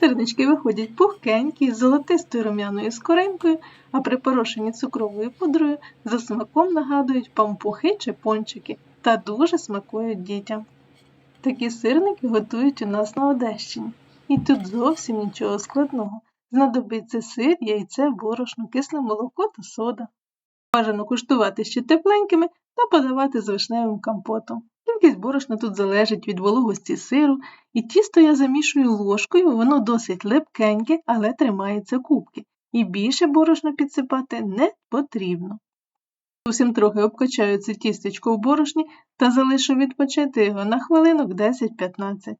Сирнички виходять пухкенькі, з золотистою рум'яною скоринкою, а припорошені цукровою пудрою за смаком нагадують пампухи чи пончики та дуже смакують дітям. Такі сирники готують у нас на Одещині. І тут зовсім нічого складного. Знадобиться сир, яйце, борошно, кисле молоко та сода. Бажано куштувати ще тепленькими та подавати з вишневим компотом. Кількість борошна тут залежить від вологості сиру, і тісто я замішую ложкою, воно досить липкеньке, але тримається кубки, і більше борошна підсипати не потрібно. Зовсім трохи обкачаю це тістечко в борошні та залишу відпочити його на хвилинок 10-15.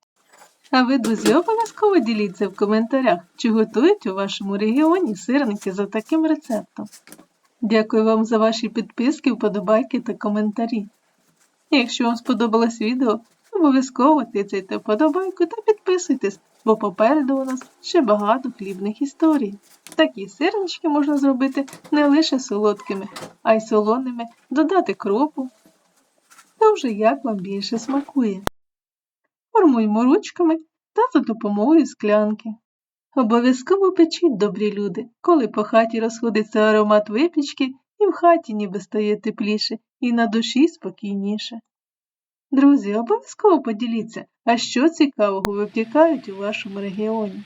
А ви, друзі, обов'язково діліться в коментарях, чи готують у вашому регіоні сирники за таким рецептом. Дякую вам за ваші підписки, вподобайки та коментарі. Якщо вам сподобалось відео, обов'язково тицяйте вподобайку та підписуйтесь, бо попереду у нас ще багато хлібних історій. Такі сирнички можна зробити не лише солодкими, а й солоними, додати кропу. Та вже як вам більше смакує. Формуємо ручками та за допомогою склянки. Обов'язково печіть, добрі люди, коли по хаті розходиться аромат випічки, і в хаті ніби стає тепліше, і на душі спокійніше. Друзі, обов'язково поділіться, а що цікавого випікають у вашому регіоні.